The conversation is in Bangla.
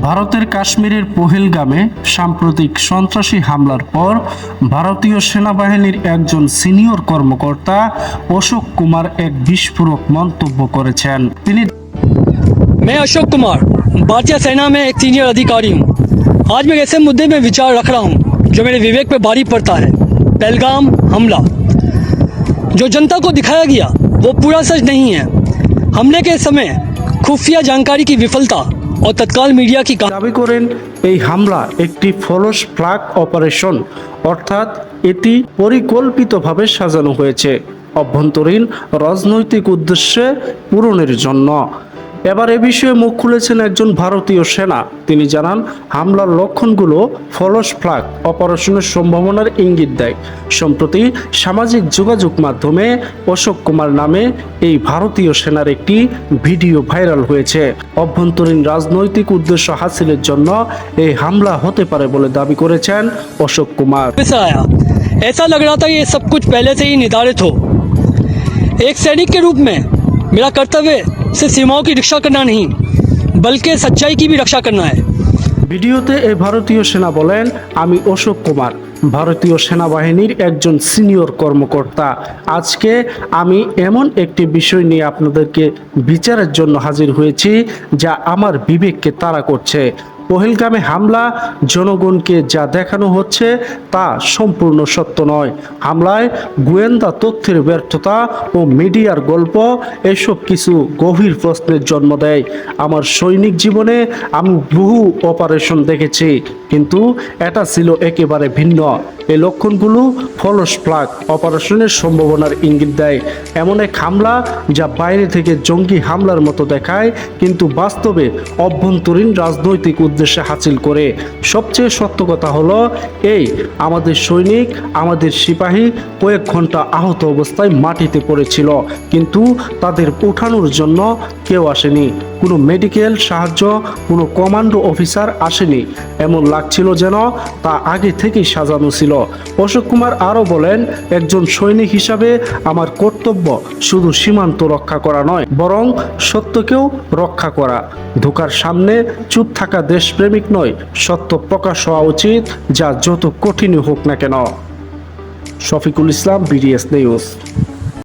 ভারতের কাশ্মীরের পহেলগামে সাম্প্রতিক সন্ত্রাসী হামলার পর ভারতীয় সেনাবাহিনীর একজন সিনিয়র কর্মকর্তা অশোক কুমার এক বিস্ফোরক মন্তব্য করেছেন তিনি मैं अशोक कुमार भारतीय सेना में एक सीनियर अधिकारी हूँ आज मैं एक ऐसे मुद्दे में विचार रख रहा हूँ जो मेरे विवेक पे भारी पड़ता है पहलगाम हमला जो जनता को दिखाया गया वो पूरा सच नहीं है हमले के समय खुफिया जानकारी की विफलता और तत्काल मीडिया की कहा দাবি করেন এই হামলা একটি ফলস ফ্লাগ অপারেশন অর্থাৎ এটি পরিকল্পিতভাবে সাজানো হয়েছে অভ্যন্তরীণ রাজনৈতিক উদ্দেশ্যে পূরণের জন্য এবার এ বিষয়ে মুখ খুলেছেন একজন ভারতীয় সেনা তিনি জানান হামলার লক্ষণগুলো ফলস ফ্লাগ অপারেশনের সম্ভাবনার ইঙ্গিত দেয় সম্প্রতি সামাজিক যোগাযোগ মাধ্যমে অশোক কুমার নামে এই ভারতীয় সেনার একটি ভিডিও ভাইরাল হয়েছে অভ্যন্তরীণ রাজনৈতিক উদ্দেশ্য হাসিলের জন্য এই হামলা হতে পারে বলে দাবি করেছেন অশোক কুমার से आया ऐसा लग रहा था ये सब कुछ पहले से ही निर्धारित हो एक सैनिक के रूप में मेरा कर्तव्य सिर्फ सीमाओं की रक्षा करना नहीं बल्कि सच्चाई की भी रक्षा करना है ভিডিওতে এই ভারতীয় সেনা বলেন আমি অশোক কুমার ভারতীয় সেনাবাহিনীর একজন সিনিয়র কর্মকর্তা আজকে আমি এমন একটি বিষয় নিয়ে আপনাদেরকে বিচারের জন্য হাজির হয়েছি যা আমার বিবেককে তাড়া করছে পহেলগামে হামলা, জনগণকে যা দেখানো হচ্ছে তা সম্পূর্ণ সত্য নয়। হামলায় গোয়েন্দা তথ্যের ব্যর্থতা ও মিডিয়ার গল্প, এসব কিছু গভীর প্রশ্নের জন্ম দেয়। আমার সৈনিক জীবনে আমি বহু অপারেশন দেখেছি, কিন্তু এটা ছিল একেবারে ভিন্ন। এই লক্ষণগুলো ফলস ফ্লাগ অপারেশনের সম্ভাবনার ইঙ্গিত দেয়। এমন এক হামলা যা বাইরে থেকে জঙ্গি হামলার মতো দেখায়, কিন্তু বাস্তবে অভ্যন্তরীণ রাজনৈতিক উদ্দেশ্যে হাসিল করে। সবচেয়ে সত্য কথা হলো, এই আমাদের সৈনিক, আমাদের সিপাহী কয়েক ঘণ্টা আহত অবস্থায় মাটিতে পড়েছিল, কিন্তু তাদের উঠানোর জন্য কেউ আসেনি। কোনো মেডিকেল সাহায্য, কোনো কমান্ডো অফিসার আসেনি। এমন লাগছিল যেন তা আগে থেকেই সাজানো ছিল। অশোক কুমার আরও বলেন, একজন সৈনিক হিসাবে আমার কর্তব্য শুধু সীমান্ত রক্ষা করা নয়, বরং সত্যকেও রক্ষা করা। ধোকার সামনে চুপ থাকা দেশপ্রেমিক নয়, সত্য প্রকাশ হওয়া উচিত, যা যত কঠিনই হোক না কেন। Shafiqul Islam, BDS News.